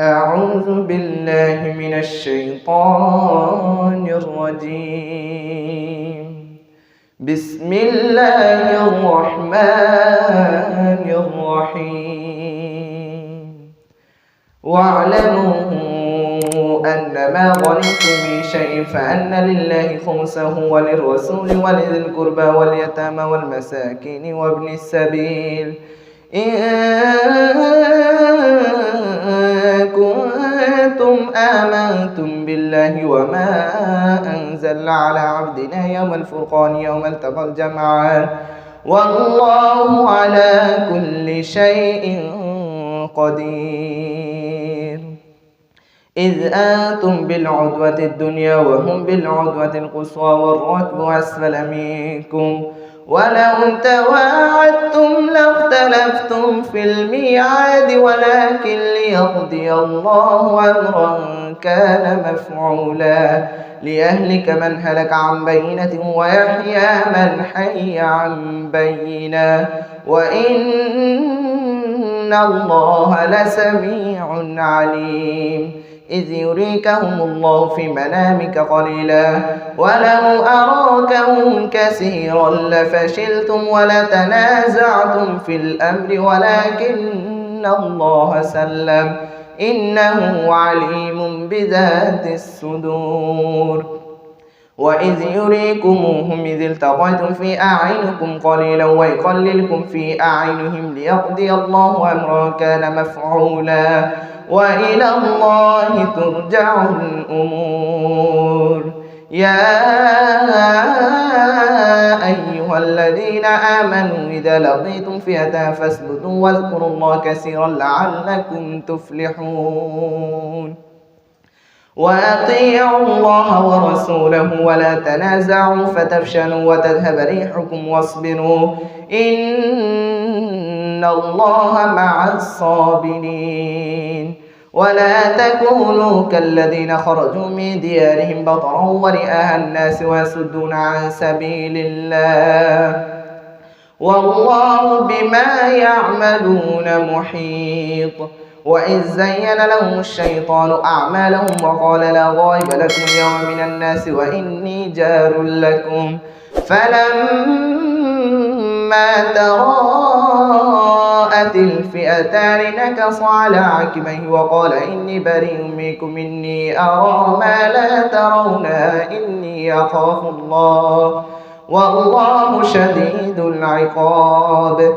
أعوذ بالله من الشيطان الرجيم. بسم الله الرحمن الرحيم. واعلموا أن ما غنمتم من شيء فأن لله خمسه وللرسول ولذي القربى واليتامى والمساكين وابن السبيل. إن كنتم آمنتم بالله وما أنزل على عبدنا يوم الفرقان يوم التقى الجمعان والله على كل شيء قدير إذ أنتم بالعدوة الدنيا وهم بالعدوة القصوى والركب أسفل منكم ولو تواعدتم لاختلفتم في الميعاد ولكن ليقضي الله أمرا كان مفعولا. ليهلك من هلك عن بينة ويحيى من حي عن بينة. وإن الله لسميع عليم. إذ يريكهم الله في منامك قليلا. ولو أراكهم كثيرا لفشلتم ولتنازعتم في الأمر ولكن الله سلم. إنه عليم بذات الصدور. وإذ يريكموهم إذ التقيتم في أعينكم قليلا ويقللكم في أعينهم ليقضي الله أمرا كان مفعولا. وإلى الله ترجع الأمور. يا أيها الذين آمنوا إذا لقيتم فئة فاسجدوا واذكروا الله كثيرا لعلكم تفلحون. وأطيعوا الله ورسوله ولا تنازعوا فتفشلوا وتذهب ريحكم واصبروا إن الله مع الصابرين. ولا تكونوا كالذين خرجوا من ديارهم بطرا ورئاء الناس ويصدون عن سبيل الله. والله بما يعملون محيط. وإذ زين لهم الشيطان أعمالهم وقال لا غائب لكم اليوم من الناس وإني جار لكم. فلما تراءت الفئتان نكص على عقبيه وقال إني بريء منكم إني أرى ما لا ترون إني أخاف الله والله شديد العقاب.